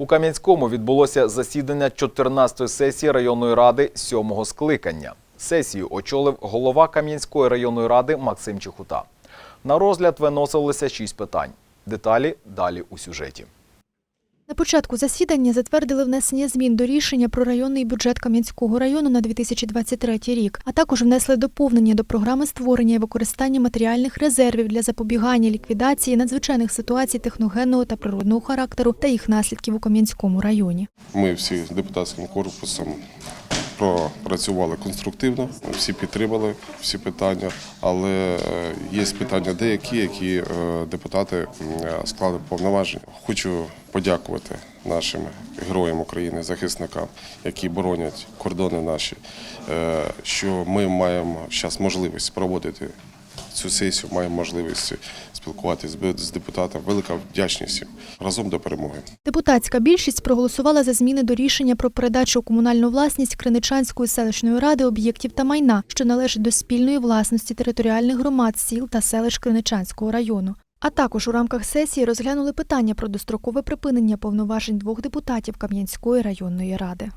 У Кам'янському відбулося засідання 14-ї сесії районної ради 7-го скликання. Сесію очолив голова Кам'янської районної ради Максим Чехута. На розгляд виносилися шість питань. Деталі далі у сюжеті. На початку засідання затвердили внесення змін до рішення про районний бюджет Кам'янського району на 2023 рік, а також внесли доповнення до програми створення і використання матеріальних резервів для запобігання ліквідації надзвичайних ситуацій техногенного та природного характеру та їх наслідків у Кам'янському районі. Ми всі депутатським корпусом пропрацювали конструктивно, всі підтримали всі питання, але е, є питання деякі, які е, депутати склали повноваження. Хочу подякувати нашим героям України, захисникам, які боронять кордони наші, е, що ми маємо зараз можливість проводити цю сесію, маємо можливість спілкуватися з депутатом. Велика вдячність їм. разом до перемоги. Депутатська більшість проголосувала за зміни до рішення про передачу у комунальну власність Криничанської селищної ради об'єктів та майна, що належать до спільної власності територіальних громад сіл та селищ Криничанського району. А також у рамках сесії розглянули питання про дострокове припинення повноважень двох депутатів Кам'янської районної ради.